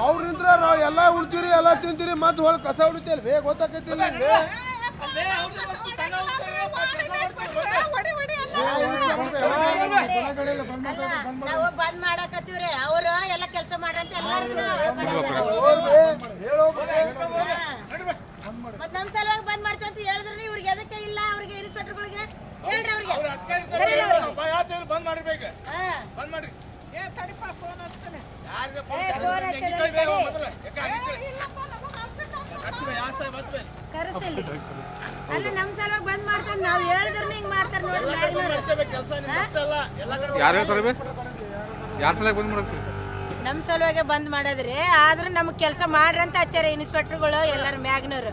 ಅವ್ರು ನಿಂತ್ರ ನಾವು ಎಲ್ಲ ಉಳ್ತೀರಿ ಎಲ್ಲ ತಿಂತೀರಿ ಮತ್ತೆ ಹೊಳ ಕಸ ಉಳಿತೀರಿ ಬೇ ಗೊತ್ತಾಕೈತಿಲ್ಲ ನಿಮ್ಗೆ? ನಾವು ಬಂದ್ ಮಾಡಾಕತ್ತೀವ್ರಿ ಅವ್ರು ಎಲ್ಲ ಕೆಲಸ ಮಾಡಂತ ಬೇ. ಮತ್ ನಮ್ ಸಲುವಾಗಿ ಬಂದ್ ಮಾಡ್ತೀವಿ ಅಂತ ಹೇಳಿದ್ರಿ ಇವ್ರಿಗೆ ಎದಕ್ಕೆ ಇಲ್ಲ ಅವ್ರಿಗೆ ಇನ್ಸ್ಪೆಕ್ಟರ್ಗಳಿಗೆ? ಹೇಳ್ರಿ ಅವ್ರಿಗೆ. ಬಂದ್ ಮಾಡಿರ್ಬೇಕು ಹಾ. ಬಂದ್ ಮಾಡ್ರಿ. ಏ, ಕರೆಸಿಲ್ಲ. ಅಲ್ಲ ನಮ್ ಸಲುವಾಗಿ ಬಂದ್ ಮಾಡ್ತಾರ ನಾವ್ ಹೇಳಿದ್ರೆ ಹಿಂಗ್ ಮಾಡ್ತಾರೆ ನೋಡಿ ಯಾರು ಹೇಳ್ತಾರೆ ಯಾರ ಸಲ ಬಂದ್ ಮಾಡಕ್ತೀವಿ ನಮ್ ಸಲುವಾಗಿ ಬಂದ್ ಮಾಡದ್ರಿ. ಆದ್ರೂ ನಮಗ್ ಕೆಲಸ ಮಾಡ್ರಿ ಅಂತ ಹಚ್ಚಾರ ಇನ್ಸ್ಪೆಕ್ಟರ್ಗಳು ಎಲ್ಲಾರ ಮ್ಯಾಗ್ನವ್ರು.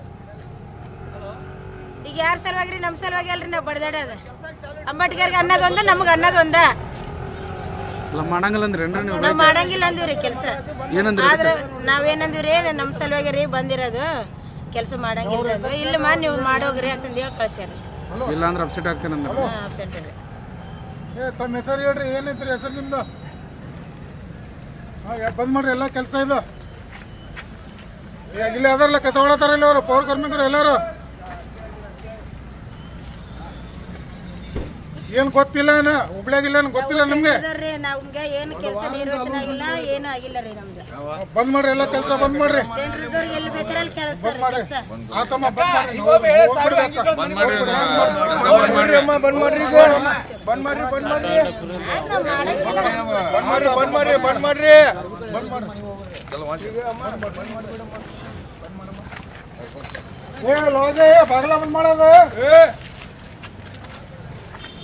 ಈಗ ಯಾರ ಸಲುವಾಗಿ ನಮ್ ಸಲುವಾಗಿ ಅಲ್ರಿ ನಾವ್ ಬಡ್ದಾಡೋದು. ಅಂಬಟ್ಗರ್ಗೆ ಅನ್ನೋದೊಂದ ನಮ್ಗೆ ನಮಗ್ ಅನ್ನೋದು ಒಂದ. ಅಲ್ಲ ಮಾಡಂಗಿಲ್ಲ ಅಂದ್ರೆ ಏನ್ರಿ ನೀವು. ನಾವ್ ಮಾಡಂಗಿಲ್ಲ ಅಂದಿವ್ರಿ ಕೆಲಸ. ಏನಂದ್ರಿ ಆದ್ರ ನಾವೇನಂದಿವ್ರಿ ನಮ್ ಸಲುವಾಗಿ ರೀ ಬಂದಿರೋದು. ಕೆಲಸ ಮಾಡಂಗಿಲ್ಲ ಅಂದ್ರೆ ಇಲ್ಲ ಮಾ ನೀವು ಮಾಡೋಗ್ರಿ ಅಂತಂದು ಹೇಳಿ ಕಳ್ಸ್ಯಾರ. ಇಲ್ಲ ಅಂದ್ರೆ ಅಪ್ಸೆಟ್ ಆಗ್ತೇನೆ ಅಂದ್ರೆ ಅಬ್ಸೆಂಟ್ ರೀ ಏ ತಮ್ಮ ಹೆಸರು ಹೇಳ್ರಿ ಏನೈತ್ರಿ ಹೆಸರು ನಿಮ್ದು? ಹಾಂ ಬಂದ್ ಮಾಡ್ರಿ ಎಲ್ಲ ಕೆಲಸ ಇದು. ಏ, ಇಲ್ಲಿ ಅದಾರಲ್ಲ ಕಸ ಹೊಡತಾರ ಇಲ್ಲಿ ಅವರು ಪೌರ ಕಾರ್ಮಿಕರು ಎಲ್ಲರೂ. ಏನು ಗೊತ್ತಿಲ್ಲ ಹುಬ್ಳಿಯಾಗಿಲ್ಲ ಗೊತ್ತಿಲ್ಲ ನಿಮ್ಗೆ? ನಮ್ಗೆ ಏನು ಕೆಲಸ ನಿರ್ವಹಣೆ ಆಗಿಲ್ಲ ಏನು ಆಗಿಲ್ಲ ರೀ ನಮ್ದು ಬಂದ್ ಮಾಡ್ರಿ ಎಲ್ಲ ಕೆಲಸ ಬಂದ್ ಮಾಡ್ರಿ. ಎಲ್ಲಿ ಬೇಕಾದ್ರೆ ಅಲ್ಲಿ ಕೆಲಸ ಆತಮ್ಮ ಬಂದ್ ಮಾಡ್ರಿ ಬಂದ್ ಮಾಡಿ ಬಂದ್ ಮಾಡ್ರಿ ಅಮ್ಮ ಬಂದ್ ಮಾಡ್ರಿ. ಬಂದ್ ಮಾಡ್ರಿ. ಬಂದ್ ಮಾಡ್ರಿ ಬಂದ್ ಮಾಡ್ರಿ. ಬಂದ್ ಮಾಡ್ರಿ ಬಂದ್ ಮಾಡ್ರಿ ಬಂದ್ ಮಾಡ್ರಿ. ಏ ಲೋಜೆ ಬಾಗಲ ಬಂದ್ ಮಾಡೋದು.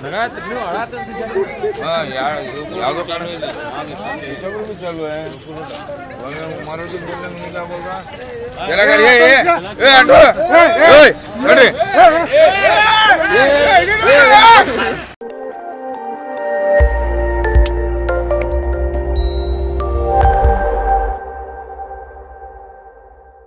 ಮಾಡಿಸ್ಬೇಕ ಎಲ್ಲ ಬಂದ್ ಮಾಡ್ರಿ ಅದು. ಬಂದ್ ಮಾಡ್ರಿ ಅಂದ್ರೆ ಮಾಡ್ತೀರ ನಾವು ಬರ್ಬೇಕು ಮ್ಯಾಗ ಯಾವ್ದೋ ಕಾರಣ ಇದೆ ಎಲ್ಲ ಗಾಡಿ ಏ ಏ ಏ ಅಂಟು ಏಯ್ ನೋಡಿ